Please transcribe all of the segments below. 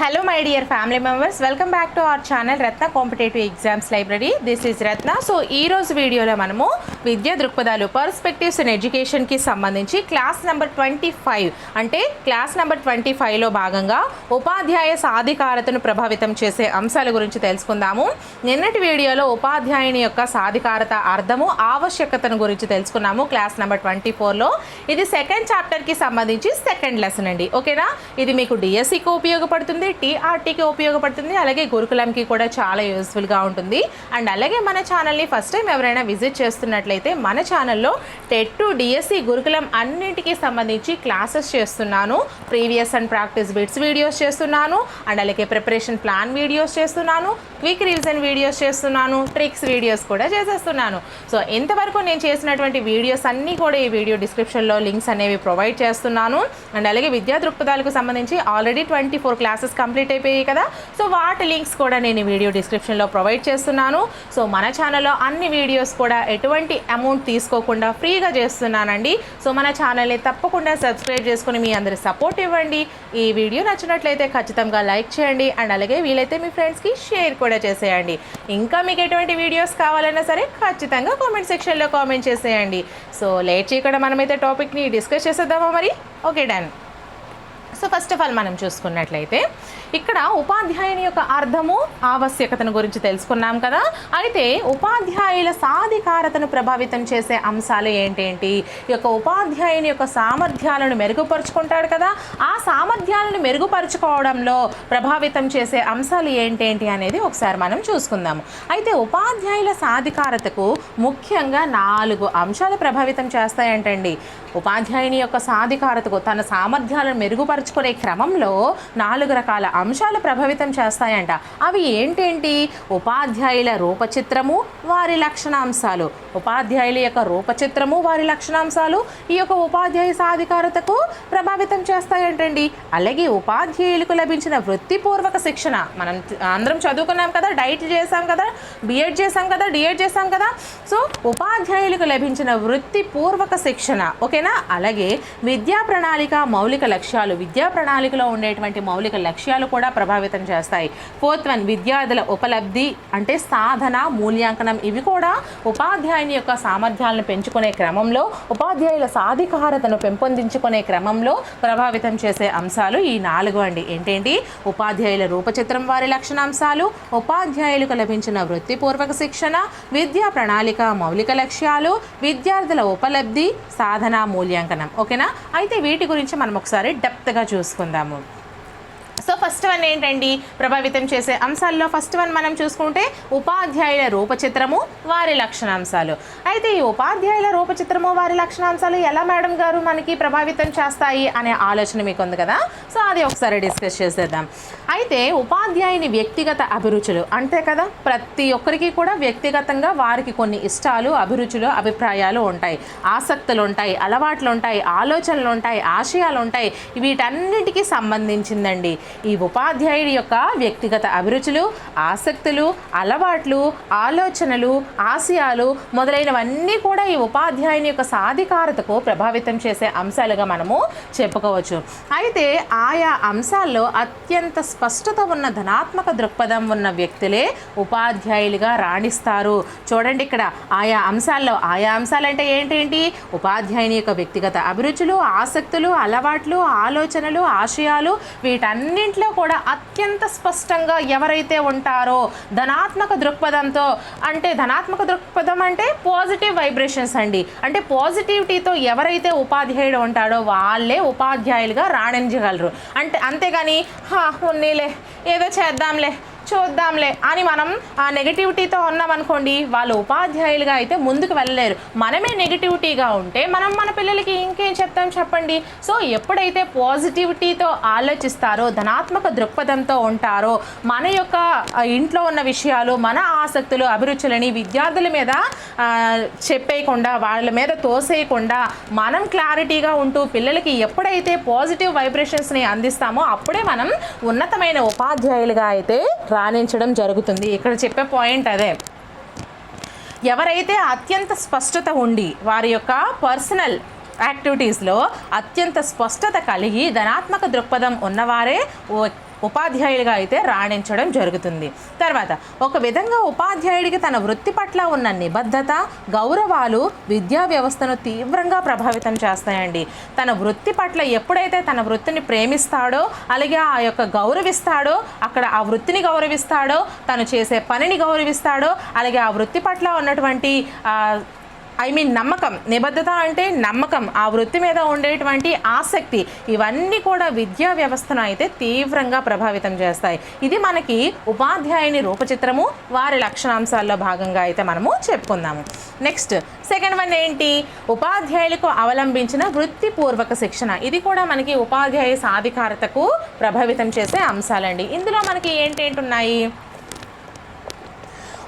Hello my dear family members welcome back to our channel Ratna competitive exams library this is Ratna so ఈ రోజు వీడియోలో మనము విద్యా దృక్పథాలు perspectives in ఎడ్యుకేషన్కి సంబంధించి క్లాస్ నెంబర్ ట్వంటీ ఫైవ్ అంటే క్లాస్ నెంబర్ ట్వంటీ ఫైవ్లో భాగంగా ఉపాధ్యాయ సాధికారతను ప్రభావితం చేసే అంశాల గురించి తెలుసుకుందాము. నిన్నటి వీడియోలో ఉపాధ్యాయుని యొక్క సాధికారత అర్థము ఆవశ్యకతను గురించి తెలుసుకున్నాము క్లాస్ నెంబర్ ట్వంటీ ఫోర్లో ఇది సెకండ్ చాప్టర్కి సంబంధించి సెకండ్ లెసన్ అండి. ఓకేనా? ఇది మీకు డిఎస్సికి ఉపయోగపడుతుంది టీఆర్టీకి ఉపయోగపడుతుంది. అలాగే గురుకులంకి కూడా చాలా యూస్ఫుల్గా ఉంటుంది. అండ్ అలాగే మన ఛానల్ని ఫస్ట్ టైం ఎవరైనా విజిట్ చేస్తున్నట్లయితే మన ఛానల్లో టెట్ టు డిఎస్సి గురుకులం అన్నింటికి సంబంధించి క్లాసెస్ చేస్తున్నాను. Previous and practice bits videos చేస్తున్నాను. అండ్ అలాగే ప్రిపరేషన్ ప్లాన్ వీడియోస్ చేస్తున్నాను. క్విక్ రివిజన్ వీడియోస్ చేస్తున్నాను. ట్రిక్స్ వీడియోస్ కూడా చేసేస్తున్నాను. సో ఇంతవరకు నేను చేసినటువంటి వీడియోస్ అన్నీ కూడా ఈ వీడియో డిస్క్రిప్షన్లో లింక్స్ అనేవి ప్రొవైడ్ చేస్తున్నాను. అండ్ అలాగే విద్యా దృక్పథాలకు సంబంధించి already twenty four classes complete అయిపోయాయి కదా. సో వాటి లింక్స్ కూడా నేను వీడియో డిస్క్రిప్షన్లో ప్రొవైడ్ చేస్తున్నాను. సో మన ఛానల్లో అన్ని వీడియోస్ కూడా ఎటువంటి అమౌంట్ తీసుకోకుండా ఫ్రీగా చేస్తున్నానండి. సో మన ఛానల్ని తప్పకుండా సబ్స్క్రైబ్ చేసుకుని మీ అందరి సపోర్ట్ ఇవ్వండి. ఈ వీడియో నచ్చినట్లయితే ఖచ్చితంగా లైక్ చేయండి. అండ్ అలాగే వీలైతే మీ ఫ్రెండ్స్కి షేర్ కూడా చేసేయండి. ఇంకా మీకు ఎటువంటి వీడియోస్ కావాలన్నా సరే ఖచ్చితంగా కామెంట్ సెక్షన్లో కామెంట్ చేసేయండి. సో లేట్ చేయకుండా మనమైతే టాపిక్ని డిస్కస్ చేసేద్దామా మరి? Okay done so first of all మనం చూసుకున్నట్లయితే ఇక్కడ ఉపాధ్యాయుని యొక్క అర్థము ఆవశ్యకతను గురించి తెలుసుకున్నాం కదా. అయితే ఉపాధ్యాయుల సాధికారతను ప్రభావితం చేసే అంశాలు ఏంటేంటి? ఈ యొక్క ఉపాధ్యాయుని యొక్క సామర్థ్యాలను మెరుగుపరుచుకుంటాడు కదా. ఆ సామర్థ్యాలను మెరుగుపరుచుకోవడంలో ప్రభావితం చేసే అంశాలు ఏంటేంటి అనేది ఒకసారి మనం చూసుకుందాము అయితే ఉపాధ్యాయుల సాధికారతకు ముఖ్యంగా నాలుగు అంశాలు ప్రభావితం చేస్తాయంటండి. ఉపాధ్యాయుని యొక్క సాధికారతకు తన సామర్థ్యాలను మెరుగుపరుచుకునే క్రమంలో నాలుగు రకాల అంశాలు ప్రభావితం చేస్తాయంట. అవి ఏంటేంటి? ఉపాధ్యాయుల రూపచిత్రము వారి లక్షణాంశాలు. ఉపాధ్యాయుల యొక్క రూపచిత్రము వారి లక్షణాంశాలు ఈ యొక్క ఉపాధ్యాయ సాధికారతకు ప్రభావితం చేస్తాయంటండి. అలాగే ఉపాధ్యాయులకు లభించిన వృత్తిపూర్వక శిక్షణ. మనం అందరం చదువుకున్నాం కదా డైట్ చేసాం కదా బిఎడ్ చేసాం కదా డిఎడ్ చేసాం కదా. సో ఉపాధ్యాయులకు లభించిన వృత్తిపూర్వక శిక్షణ ఓకేనా? అలాగే విద్యా ప్రణాళిక మౌలిక లక్ష్యాలు. విద్యా ప్రణాళికలో ఉండేటువంటి మౌలిక లక్ష్యాలు కూడా ప్రభావితం చేస్తాయి. ఫోర్త్ వన్ విద్యార్థుల ఉపలబ్ధి అంటే సాధన మూల్యాంకనం. ఇవి కూడా ఉపాధ్యాయుని యొక్క సామర్థ్యాలను పెంచుకునే క్రమంలో ఉపాధ్యాయుల సాధికారతను పెంపొందించుకునే క్రమంలో ప్రభావితం చేసే అంశాలు ఈ నాలుగు అండి. ఏంటేంటి? ఉపాధ్యాయుల రూపచిత్రం వారి లక్షణాంశాలు ఉపాధ్యాయులకు లభించిన వృత్తిపూర్వక శిక్షణ విద్యా ప్రణాళిక మౌలిక లక్ష్యాలు విద్యార్థుల ఉపలబ్ధి సాధన మూల్యాంకనం. ఓకేనా? అయితే వీటి గురించి మనం ఒకసారి డెప్త్గా చూసుకుందాము. సో ఫస్ట్ వన్ ఏంటండి? ప్రభావితం చేసే అంశాల్లో ఫస్ట్ వన్ మనం చూసుకుంటే ఉపాధ్యాయుల రూపచిత్రము వారి లక్షణాంశాలు. అయితే ఈ ఉపాధ్యాయుల రూపచిత్రము వారి లక్షణాంశాలు ఎలా మేడం గారు మనకి ప్రభావితం చేస్తాయి అనే ఆలోచన మీకు ఉంది కదా? సో అది ఒకసారి డిస్కస్ చేసేద్దాం. అయితే ఉపాధ్యాయుని వ్యక్తిగత అభిరుచులు అంతే కదా ప్రతి ఒక్కరికి కూడా వ్యక్తిగతంగా వారికి కొన్ని ఇష్టాలు అభిరుచులు అభిప్రాయాలు ఉంటాయి. ఆసక్తులు ఉంటాయి అలవాట్లు ఉంటాయి ఆలోచనలు ఉంటాయి ఆశయాలు ఉంటాయి వీటన్నిటికీ సంబంధించిందండి. ఈ ఉపాధ్యాయుడి యొక్క వ్యక్తిగత అభిరుచులు ఆసక్తులు అలవాట్లు ఆలోచనలు ఆశయాలు మొదలైనవన్నీ కూడా ఈ ఉపాధ్యాయుని యొక్క సాధికారతకు ప్రభావితం చేసే అంశాలుగా మనము చెప్పుకోవచ్చు. అయితే ఆయా అంశాల్లో అత్యంత స్పష్టత ఉన్న ధనాత్మక దృక్పథం ఉన్న వ్యక్తులే ఉపాధ్యాయులుగా రాణిస్తారు. చూడండి ఇక్కడ ఆయా అంశాల్లో. ఆయా అంశాలంటే ఏంటేంటి? ఉపాధ్యాయుని యొక్క వ్యక్తిగత అభిరుచులు ఆసక్తులు అలవాట్లు ఆలోచనలు ఆశయాలు వీటన్నింటిలో కూడా అత్యంత స్పష్టంగా ఎవరైతే ఉంటారో ధనాత్మక దృక్పథంతో అంటే ధనాత్మక దృక్పథం అంటే పాజిటివ్ వైబ్రేషన్స్ అండి. అంటే పాజిటివిటీతో ఎవరైతే ఉపాధ్యాయుడు ఉంటాడో వాళ్ళే ఉపాధ్యాయులుగా రాణించగలరు. అంటే అంతేగాని పోనీలే ఏదో చేద్దాంలే. చూద్దాంలే. అని మనం ఆ నెగిటివిటీతో ఉన్నామనుకోండి వాళ్ళు ఉపాధ్యాయులుగా అయితే ముందుకు వెళ్ళలేరు. మనమే నెగిటివిటీగా ఉంటే మనం మన పిల్లలకి ఇంకేం చెప్తాం చెప్పండి? సో ఎప్పుడైతే పాజిటివిటీతో ఆలోచిస్తారో ధనాత్మక దృక్పథంతో ఉంటారో మన యొక్క ఇంట్లో ఉన్న విషయాలు మన ఆసక్తులు అభిరుచులని విద్యార్థుల మీద చెప్పేయకుండా వాళ్ళ మీద తోసేయకుండా మనం క్లారిటీగా ఉంటూ పిల్లలకి ఎప్పుడైతే పాజిటివ్ వైబ్రేషన్స్ని అందిస్తామో అప్పుడే మనం ఉన్నతమైన ఉపాధ్యాయులుగా అయితే రాణించడం జరుగుతుంది. ఇక్కడ చెప్పే పాయింట్ అదే. ఎవరైతే అత్యంత స్పష్టత ఉండి వారి యొక్క పర్సనల్ యాక్టివిటీస్లో అత్యంత స్పష్టత కలిగి ధనాత్మక దృక్పథం ఉన్నవారే ఓ- ఉపాధ్యాయులుగా అయితే రాణించడం జరుగుతుంది. తర్వాత ఒక విధంగా ఉపాధ్యాయుడికి తన వృత్తి పట్ల ఉన్న నిబద్ధత గౌరవాలు విద్యా వ్యవస్థను తీవ్రంగా ప్రభావితం చేస్తాయండి. తన వృత్తి పట్ల ఎప్పుడైతే తన వృత్తిని ప్రేమిస్తాడో అలాగే ఆ యొక్క గౌరవిస్తాడో అక్కడ ఆ వృత్తిని గౌరవిస్తాడో తను చేసే పనిని గౌరవిస్తాడో అలాగే ఆ వృత్తి పట్ల ఉన్నటువంటి ఐ మీన్ నమ్మకం. నిబద్ధత అంటే నమ్మకం. ఆ వృత్తి మీద ఉండేటువంటి ఆసక్తి. ఇవన్నీ కూడా విద్యా వ్యవస్థను అయితే తీవ్రంగా ప్రభావితం చేస్తాయి. ఇది మనకి ఉపాధ్యాయుని రూపచిత్రము. వారి లక్షణాంశాల్లో భాగంగా అయితే మనము చెప్పుకుందాము. నెక్స్ట్ సెకండ్ వన్ ఏంటి? ఉపాధ్యాయులకు అవలంబించిన వృత్తిపూర్వక శిక్షణ. ఇది కూడా మనకి ఉపాధ్యాయ సాధికారతకు ప్రభావితం చేసే అంశాలండి. ఇందులో మనకి ఏంటేంటి ఉన్నాయి?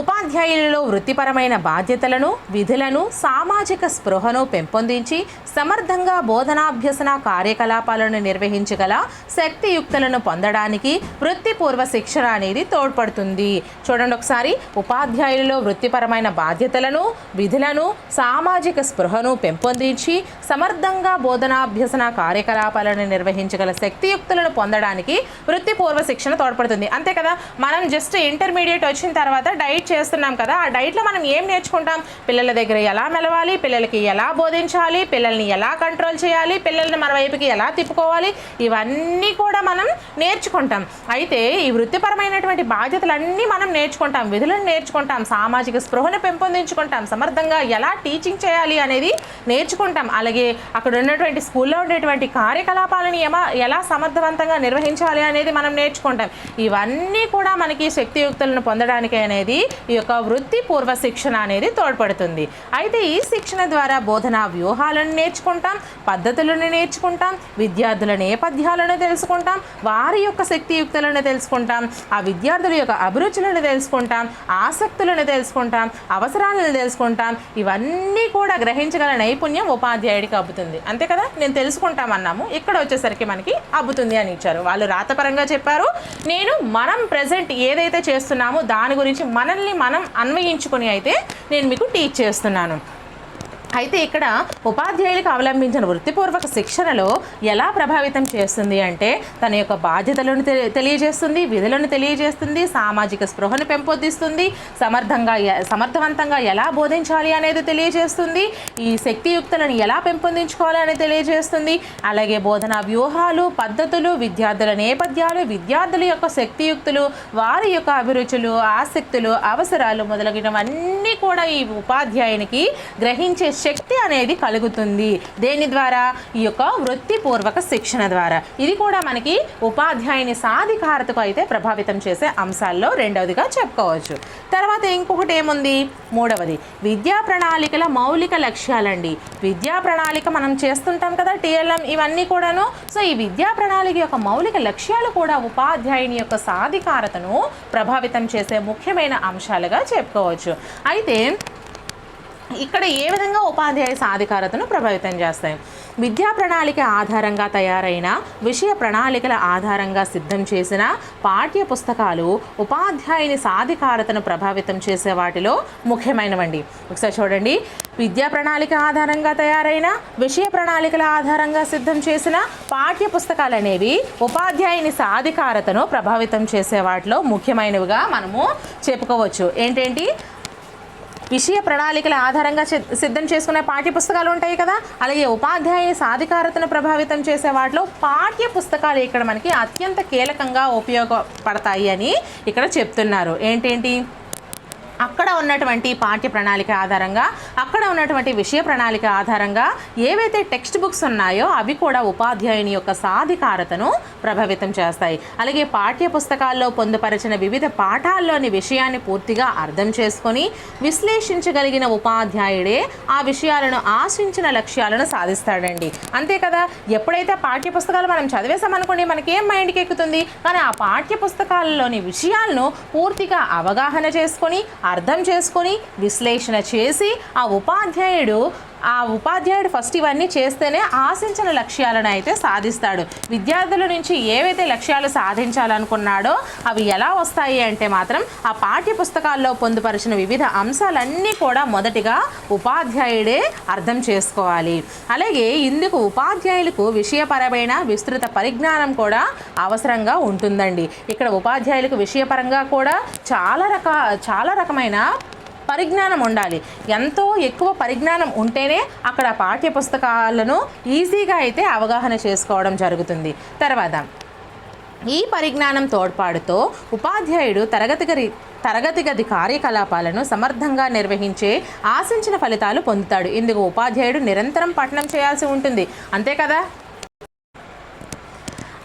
ఉపాధ్యాయులలో వృత్తిపరమైన బాధ్యతలను విధులను సామాజిక స్పృహను పెంపొందించి సమర్థంగా బోధనాభ్యసన కార్యకలాపాలను నిర్వహించగల శక్తియుక్తులను పొందడానికి వృత్తిపూర్వ శిక్షణ అనేది తోడ్పడుతుంది. చూడండి ఒకసారి ఉపాధ్యాయులలో వృత్తిపరమైన బాధ్యతలను విధులను సామాజిక స్పృహను పెంపొందించి సమర్థంగా బోధనాభ్యసన కార్యకలాపాలను నిర్వహించగల శక్తియుక్తులను పొందడానికి వృత్తిపూర్వ శిక్షణ తోడ్పడుతుంది. అంతే కదా? మనం జస్ట్ ఇంటర్మీడియట్ వచ్చిన తర్వాత డైట్ చేస్తున్నాం కదా ఆ డైట్లో మనం ఏం నేర్చుకుంటాం? పిల్లల దగ్గర ఎలా మెలవాలి? పిల్లలకి ఎలా బోధించాలి? పిల్లల్ని ఎలా కంట్రోల్ చేయాలి? పిల్లల్ని మన వైపుకి ఎలా తిప్పుకోవాలి? ఇవన్నీ కూడా మనం నేర్చుకుంటాం. అయితే ఈ వృత్తిపరమైనటువంటి బాధ్యతలన్నీ మనం నేర్చుకుంటాం విధులను నేర్చుకుంటాం సామాజిక స్పృహను పెంపొందించుకుంటాం సమర్థంగా ఎలా టీచింగ్ చేయాలి అనేది నేర్చుకుంటాం. అలాగే అక్కడ ఉన్నటువంటి స్కూల్లో ఉండేటువంటి కార్యకలాపాలను ఎలా ఎలా సమర్థవంతంగా నిర్వహించాలి అనేది మనం నేర్చుకుంటాం. ఇవన్నీ కూడా మనకి శక్తియుక్తులను పొందడానికి అనేది ఈ యొక్క వృత్తిపూర్వ శిక్షణ అనేది తోడ్పడుతుంది. అయితే ఈ శిక్షణ ద్వారా బోధనా వ్యూహాలను నేర్చుకుంటాం పద్ధతులను నేర్చుకుంటాం విద్యార్థుల నేపథ్యాలను తెలుసుకుంటాం వారి యొక్క శక్తియుక్తులను తెలుసుకుంటాం ఆ విద్యార్థుల యొక్క అభిరుచులను తెలుసుకుంటాం ఆసక్తులను తెలుసుకుంటాం అవసరాలను తెలుసుకుంటాం. ఇవన్నీ కూడా గ్రహించగల నైపుణ్యం ఉపాధ్యాయుడికి అబ్బుతుంది. అంతే కదా? నేను తెలుసుకుంటాం అన్నాము. ఇక్కడ వచ్చేసరికి మనకి అబ్బుతుంది అని ఇచ్చారు. వాళ్ళు రాతపరంగా చెప్పారు. నేను మనం ప్రజెంట్ ఏదైతే చేస్తున్నామో దాని గురించి మనం మనల్ని మనం అన్వయించుకొని అయితే నేను మీకు టీచ్ చేస్తున్నాను. అయితే ఇక్కడ ఉపాధ్యాయులకు అవలంబించిన వృత్తిపూర్వక శిక్షణలో ఎలా ప్రభావితం చేస్తుంది అంటే తన యొక్క బాధ్యతలను తెలియజేస్తుంది విధులను తెలియజేస్తుంది సామాజిక స్పృహను పెంపొందిస్తుంది సమర్థంగా సమర్థవంతంగా ఎలా బోధించాలి అనేది తెలియజేస్తుంది ఈ శక్తియుక్తులను ఎలా పెంపొందించుకోవాలి అనేది తెలియజేస్తుంది అలాగే బోధనా వ్యూహాలు పద్ధతులు విద్యార్థుల నేపథ్యాలు విద్యార్థుల యొక్క శక్తియుక్తులు వారి యొక్క అభిరుచులు ఆసక్తులు అవసరాలు మొదలగినవన్నీ కూడా ఈ ఉపాధ్యాయునికి గ్రహించే శక్తి అనేది కలుగుతుంది. దేని ద్వారా? ఈ యొక్క వృత్తిపూర్వక శిక్షణ ద్వారా. ఇది కూడా మనకి ఉపాధ్యాయుని సాధికారతకు అయితే ప్రభావితం చేసే అంశాల్లో రెండవదిగా చెప్పుకోవచ్చు. తర్వాత ఇంకొకటి ఏముంది? మూడవది విద్యా ప్రణాళికల మౌలిక లక్ష్యాలండి. విద్యా ప్రణాళిక మనం చేస్తుంటాం కదా టీఎల్ఎం ఇవన్నీ కూడాను. సో ఈ విద్యా ప్రణాళిక యొక్క మౌలిక లక్ష్యాలు కూడా ఉపాధ్యాయుని యొక్క సాధికారతను ప్రభావితం చేసే ముఖ్యమైన అంశాలుగా చెప్పుకోవచ్చు. అయితే ఇక్కడ ఏ విధంగా ఉపాధ్యాయ సాధికారతను ప్రభావితం చేస్తాయి? విద్యా ప్రణాళిక ఆధారంగా తయారైన విషయ ప్రణాళికల ఆధారంగా సిద్ధం చేసిన పాఠ్య పుస్తకాలు ఉపాధ్యాయుని సాధికారతను ప్రభావితం చేసే వాటిలో ముఖ్యమైనవండి. ఒకసారి చూడండి. విద్యా ప్రణాళిక ఆధారంగా తయారైన విషయ ప్రణాళికల ఆధారంగా సిద్ధం చేసిన పాఠ్య పుస్తకాలు అనేవి ఉపాధ్యాయుని సాధికారతను ప్రభావితం చేసే వాటిలో ముఖ్యమైనవిగా మనము చెప్పుకోవచ్చు. ఏంటేంటి? విషయ ప్రణాళికల ఆధారంగా సిద్ధం చేసుకునే పాఠ్య పుస్తకాలు ఉంటాయి కదా? అలాగే ఉపాధ్యాయ సాధికారతను ప్రభావితం చేసే వాటిలో పాఠ్య పుస్తకాలు ఇక్కడ మనకి అత్యంత కీలకంగా ఉపయోగపడతాయి అని ఇక్కడ చెప్తున్నారు. ఏంటేంటి? అక్కడ ఉన్నటువంటి పాఠ్య ప్రణాళిక ఆధారంగా అక్కడ ఉన్నటువంటి విషయ ప్రణాళిక ఆధారంగా ఏవైతే టెక్స్ట్ బుక్స్ ఉన్నాయో అవి కూడా ఉపాధ్యాయుని యొక్క సాధికారతను ప్రభావితం చేస్తాయి. అలాగే పాఠ్య పుస్తకాల్లో పొందుపరిచిన వివిధ పాఠాల్లోని విషయాన్ని పూర్తిగా అర్థం చేసుకొని విశ్లేషించగలిగిన ఉపాధ్యాయుడే ఆ విషయాలను ఆశించిన లక్ష్యాలను సాధిస్తాడండి. అంతే కదా? ఎప్పుడైతే పాఠ్య పుస్తకాలు మనం చదివేసామనుకోండి మనకి ఏం మైండ్కి ఎక్కుతుంది? కానీ ఆ పాఠ్య పుస్తకాలలోని విషయాలను పూర్తిగా అవగాహన చేసుకొని అర్థం చేసుకొని విశ్లేషణ చేసి ఆ ఉపాధ్యాయుడు ఆ ఉపాధ్యాయుడు ఫస్ట్ ఇవన్నీ చేస్తేనే ఆశించిన లక్ష్యాలను అయితే సాధిస్తాడు. విద్యార్థుల నుంచి ఏవైతే లక్ష్యాలు సాధించాలనుకున్నాడో అవి ఎలా వస్తాయి అంటే మాత్రం ఆ పాఠ్య పుస్తకాల్లో పొందుపరిచిన వివిధ అంశాలన్నీ కూడా మొదటిగా ఉపాధ్యాయుడే అర్థం చేసుకోవాలి. అలాగే ఇందుకు ఉపాధ్యాయులకు విషయపరమైన విస్తృత పరిజ్ఞానం కూడా అవసరంగా ఉంటుందండి. ఇక్కడ ఉపాధ్యాయులకు విషయపరంగా కూడా చాలా రక చాలా రకమైన పరిజ్ఞానం ఉండాలి. ఎంతో ఎక్కువ పరిజ్ఞానం ఉంటేనే అక్కడ పాఠ్య పుస్తకాలను ఈజీగా అయితే అవగాహన చేసుకోవడం జరుగుతుంది. తర్వాత ఈ పరిజ్ఞానం తోడ్పాటుతో ఉపాధ్యాయుడు తరగతి గది తరగతి గది కార్యకలాపాలను సమర్థంగా నిర్వహించే ఆశించిన ఫలితాలు పొందుతాడు. ఇందుకు ఉపాధ్యాయుడు నిరంతరం పఠనం చేయాల్సి ఉంటుంది. అంతే కదా?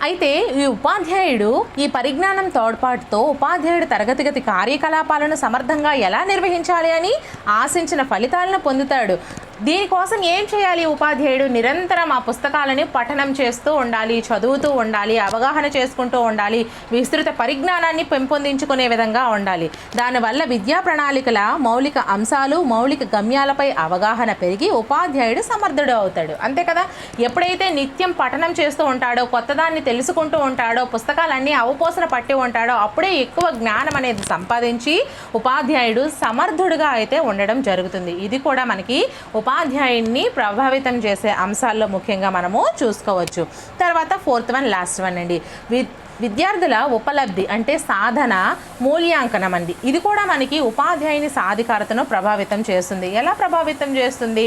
అయితే ఈ ఉపాధ్యాయుడు ఈ పరిజ్ఞానం తోడ్పాటుతో ఉపాధ్యాయుడు తరగతిగతి కార్యకలాపాలను సమర్థంగా ఎలా నిర్వహించాలి అని ఆశించిన ఫలితాలను పొందుతాడు. దీనికోసం ఏం చేయాలి ఉపాధ్యాయుడు? నిరంతరం ఆ పుస్తకాలని పఠనం చేస్తూ ఉండాలి చదువుతూ ఉండాలి అవగాహన చేసుకుంటూ ఉండాలి విస్తృత పరిజ్ఞానాన్ని పెంపొందించుకునే విధంగా ఉండాలి. దానివల్ల విద్యా ప్రణాళికల మౌలిక అంశాలు మౌలిక గమ్యాలపై అవగాహన పెరిగి ఉపాధ్యాయుడు సమర్థుడు అవుతాడు. అంతే కదా? ఎప్పుడైతే నిత్యం పఠనం చేస్తూ ఉంటాడో కొత్తదాన్ని తెలుసుకుంటూ ఉంటాడో పుస్తకాలన్నీ అవపోసన పట్టి ఉంటాడో అప్పుడే ఎక్కువ జ్ఞానం అనేది సంపాదించి ఉపాధ్యాయుడు సమర్థుడుగా అయితే ఉండడం జరుగుతుంది. ఇది కూడా మనకి ఉపాధ్యాయుడిని ప్రభావితం చేసే అంశాల్లో ముఖ్యంగా మనము చూసుకోవచ్చు. తర్వాత ఫోర్త్ వన్ లాస్ట్ వన్ అండి. వి విద్యార్థుల ఉపలబ్ధి అంటే సాధన మూల్యాంకనం అండి. ఇది కూడా మనకి ఉపాధ్యాయుని సాధికారతను ప్రభావితం చేస్తుంది. ఎలా ప్రభావితం చేస్తుంది?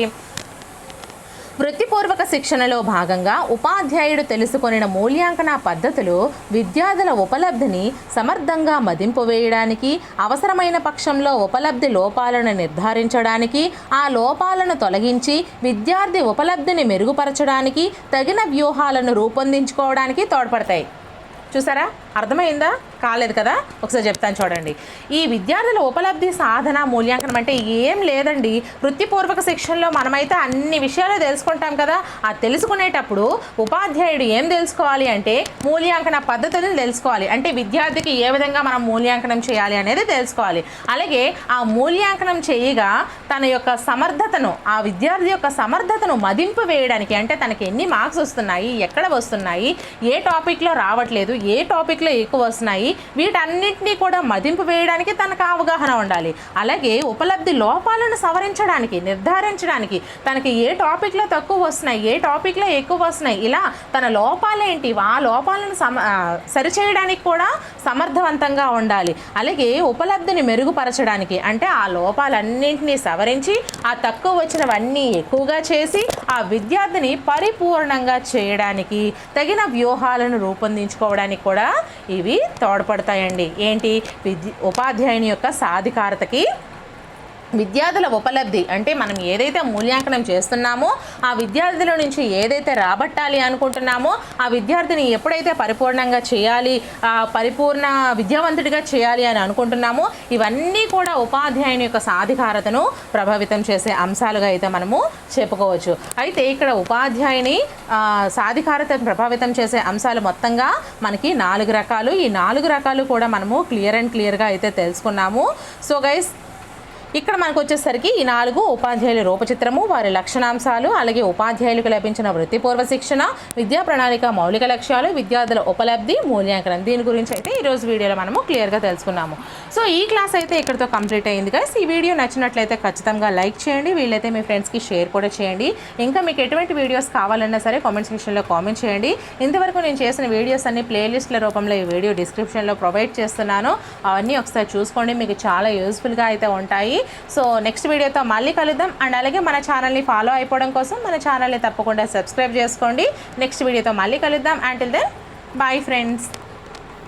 వృత్తిపూర్వక శిక్షణలో భాగంగా ఉపాధ్యాయుడు తెలుసుకొనిన మూల్యాంకన పద్ధతులు విద్యార్థుల ఉపలబ్ధిని సమర్థంగా మదింపు వేయడానికి అవసరమైన పక్షంలో ఉపలబ్ధి లోపాలను నిర్ధారించడానికి ఆ లోపాలను తొలగించి విద్యార్థి ఉపలబ్ధిని మెరుగుపరచడానికి తగిన వ్యూహాలను రూపొందించుకోవడానికి తోడ్పడతాయి. చూసారా? అర్థమైందా? కాలేదు కదా? ఒకసారి చెప్తాను చూడండి. ఈ విద్యార్థుల ఉపలబ్ధి సాధన మూల్యాంకనం అంటే ఏం లేదండి. వృత్తిపూర్వక శిక్షణలో మనమైతే అన్ని విషయాలు తెలుసుకుంటాం కదా? ఆ తెలుసుకునేటప్పుడు ఉపాధ్యాయుడు ఏం తెలుసుకోవాలి అంటే మూల్యాంకన పద్ధతులను తెలుసుకోవాలి. అంటే విద్యార్థికి ఏ విధంగా మనం మూల్యాంకనం చేయాలి అనేది తెలుసుకోవాలి. అలాగే ఆ మూల్యాంకనం చేయగా తన యొక్క సమర్థతను ఆ విద్యార్థి యొక్క సమర్థతను మదింపు వేయడానికి అంటే తనకి ఎన్ని మార్క్స్ వస్తున్నాయి ఎక్కడ వస్తున్నాయి ఏ టాపిక్లో రావట్లేదు ఏ టాపిక్లో ఎక్కువ వస్తున్నాయి వీటన్నింటినీ కూడా మదింపు వేయడానికి తనకు అవగాహన ఉండాలి. అలాగే ఉపలబ్ధి లోపాలను సవరించడానికి నిర్ధారించడానికి తనకి ఏ టాపిక్లో తక్కువ వస్తున్నాయి ఏ టాపిక్లో ఎక్కువ వస్తున్నాయి ఇలా తన లోపాలేంటి ఆ లోపాలను సమ సరిచేయడానికి కూడా సమర్థవంతంగా ఉండాలి. అలాగే ఉపలబ్ధిని మెరుగుపరచడానికి అంటే ఆ లోపాలన్నింటినీ సవరించి ఆ తక్కువ వచ్చినవన్నీ ఎక్కువగా చేసి ఆ విద్యార్థిని పరిపూర్ణంగా చేయడానికి తగిన వ్యూహాలను రూపొందించుకోవడానికి కూడా ఇవి తోడ్పడతాయండి. ఏంటి? విద్య ఉపాధ్యాయుని యొక్క సాధికారతకి విద్యార్థుల ఉపలబ్ధి అంటే మనం ఏదైతే మూల్యాంకనం చేస్తున్నామో ఆ విద్యార్థుల నుంచి ఏదైతే రాబట్టాలి అనుకుంటున్నామో ఆ విద్యార్థిని ఎప్పుడైతే పరిపూర్ణంగా చేయాలి పరిపూర్ణ విద్యావంతుడిగా చేయాలి అని అనుకుంటున్నామో ఇవన్నీ కూడా ఉపాధ్యాయుని యొక్క సాధికారతను ప్రభావితం చేసే అంశాలుగా అయితే మనము చెప్పుకోవచ్చు. అయితే ఇక్కడ ఉపాధ్యాయుని సాధికారతను ప్రభావితం చేసే అంశాలు మొత్తంగా మనకి నాలుగు రకాలు. ఈ నాలుగు రకాలు కూడా మనము క్లియర్ అండ్ క్లియర్గా అయితే తెలుసుకున్నాము. సో గైస్ ఇక్కడ మనకు వచ్చేసరికి ఈ నాలుగు ఉపాధ్యాయుల రూపచిత్రము వారి లక్షణాంశాలు అలాగే ఉపాధ్యాయులకు లభించిన వృత్తిపూర్వ శిక్షణ విద్యా ప్రణాళిక మౌలిక లక్ష్యాలు విద్యార్థుల ఉపలబ్ధి మూల్యాంకనం. దీని గురించి అయితే ఈరోజు వీడియోలో మనము క్లియర్గా తెలుసుకున్నాము. సో ఈ క్లాస్ అయితే ఇక్కడితో కంప్లీట్ అయింది గైస్ ఈ వీడియో నచ్చినట్లయితే ఖచ్చితంగా లైక్ చేయండి వీళ్ళైతే మీ ఫ్రెండ్స్కి షేర్ కూడా చేయండి. ఇంకా మీకు ఎటువంటి వీడియోస్ కావాలన్నా సరే కామెంట్ సెక్షన్లో కామెంట్ చేయండి. ఇంతవరకు నేను చేసిన వీడియోస్ అన్ని ప్లేలిస్ట్ల రూపంలో ఈ వీడియో డిస్క్రిప్షన్లో ప్రొవైడ్ చేస్తున్నాను. అవన్నీ ఒకసారి చూసుకోండి మీకు చాలా యూస్ఫుల్గా అయితే ఉంటాయి. సో నెక్స్ట్ వీడియోతో మళ్ళీ కలుద్దాం. అండ్ అలాగే మన ఛానల్ని ఫాలో అయిపోవడం కోసం మన ఛానల్ని తప్పకుండా సబ్స్క్రైబ్ చేసుకోండి. నెక్స్ట్ వీడియోతో మళ్ళీ కలుద్దాం. Until then bye friends